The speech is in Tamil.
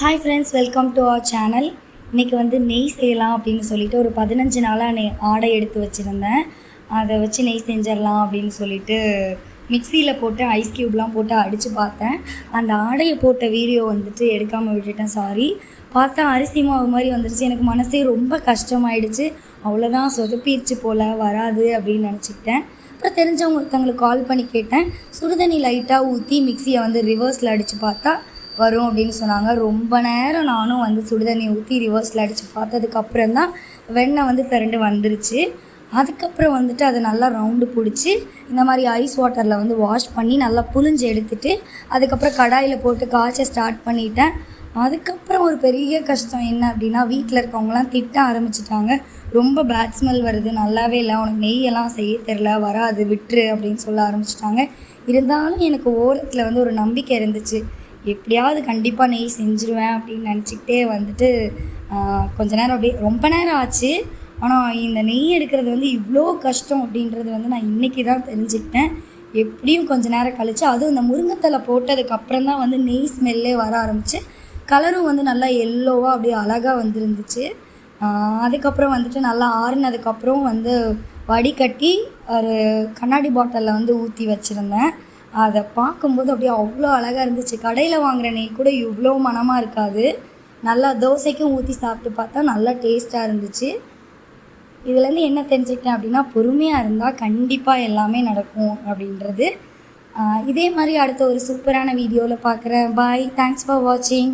Hi friends welcome to our channel இன்றைக்கி வந்து நெய் செய்யலாம் அப்படின்னு சொல்லிட்டு ஒரு பதினஞ்சு நாளாக நெய் ஆடை எடுத்து வச்சுருந்தேன். அதை வச்சு நெய் செஞ்சிடலாம் அப்படின்னு சொல்லிட்டு மிக்சியில் போட்டு ஐஸ் க்யூப்லாம் போட்டு அடித்து பார்த்தேன். அந்த ஆடையை போட்ட வீடியோ வந்துட்டு எடுக்காமல் விட்டுட்டேன் சாரி பார்த்தா அரிசி மாவு மாதிரி வந்துருச்சு. எனக்கு மனசே ரொம்ப கஷ்டமாயிடுச்சு. அவ்வளோதான் சொதப்பிடுச்சு போல் வராது அப்படின்னு நினச்சிக்கிட்டேன். அப்புறம் தெரிஞ்சவங்க ஒருத்தவங்களுக்கு கால் பண்ணி கேட்டேன். சுடுதண்ணி லைட்டாக ஊற்றி மிக்சியை வந்து ரிவர்ஸில் அடித்து பார்த்தா வரும் அப்படின்னு சொன்னாங்க. ரொம்ப நேரம் நானும் வந்து சுடுதண்ணி ஊற்றி ரிவர்ஸில் அடித்து பார்த்ததுக்கப்புறம் தான் வெண்ணெய் வந்து திரண்டு வந்துருச்சு. அதுக்கப்புறம் வந்துட்டு அதை நல்லா ரவுண்டு பிடிச்சி இந்த மாதிரி ஐஸ் வாட்டரில் வந்து வாஷ் பண்ணி நல்லா புழிஞ்சு எடுத்துட்டு அதுக்கப்புறம் கடாயில் போட்டு காய்ச்ச ஸ்டார்ட் பண்ணிட்டேன். அதுக்கப்புறம் ஒரு பெரிய கஷ்டம் என்ன அப்படின்னா வீட்டில் இருக்கவங்களாம் திட்ட ஆரம்பிச்சிட்டாங்க. ரொம்ப பேட் ஸ்மெல் வருது நல்லாவே இல்லை உனக்கு நெய்யெல்லாம் செய்ய தெரில வராது விட்டுரு அப்படின்னு சொல்ல ஆரம்பிச்சிட்டாங்க. இருந்தாலும் எனக்கு ஓரத்தில் வந்து ஒரு நம்பிக்கை இருந்துச்சு. எப்படியாவது கண்டிப்பாக நெய் செஞ்சுருவேன் அப்படின்னு நினச்சிக்கிட்டே வந்துட்டு கொஞ்ச நேரம் அப்படியே ரொம்ப நேரம் ஆச்சு. ஆனால் இந்த நெய் எடுக்கிறது வந்து இவ்வளோ கஷ்டம் அப்படின்றது வந்து நான் இன்றைக்கி தான் தெரிஞ்சுக்கிட்டேன். எப்படியும் கொஞ்ச நேரம் கழிச்சு அதுவும் இந்த முருங்கைத்தலை போட்டதுக்கப்புறம் தான் வந்து நெய் ஸ்மெல்லே வர ஆரம்பிச்சு கலரும் வந்து நல்லா எல்லோவாக அப்படியே அழகாக வந்துருந்துச்சு. அதுக்கப்புறம் வந்துட்டு நல்லா ஆறுனதுக்கப்புறம் வந்து வடிகட்டி ஒரு கண்ணாடி பாட்டிலில் வந்து ஊற்றி வச்சுருந்தேன். அதை பார்க்கும்போது அப்படியே அவ்வளோ அழகாக இருந்துச்சு. கடையில் வாங்குற நெய் கூட இவ்வளோ மணமாக இருக்காது. நல்லா தோசைக்கும் ஊற்றி சாப்பிட்டு பார்த்தா நல்லா டேஸ்ட்டாக இருந்துச்சு. இதுலேருந்து என்ன தெரிஞ்சுக்கிட்டேன் அப்படின்னா பொறுமையாக இருந்தால் கண்டிப்பாக எல்லாமே நடக்கும் அப்படின்றது. இதே மாதிரி அடுத்த ஒரு சூப்பரான வீடியோவில் பார்க்குறேன் பாய் தேங்க்ஸ் ஃபார் வாட்சிங்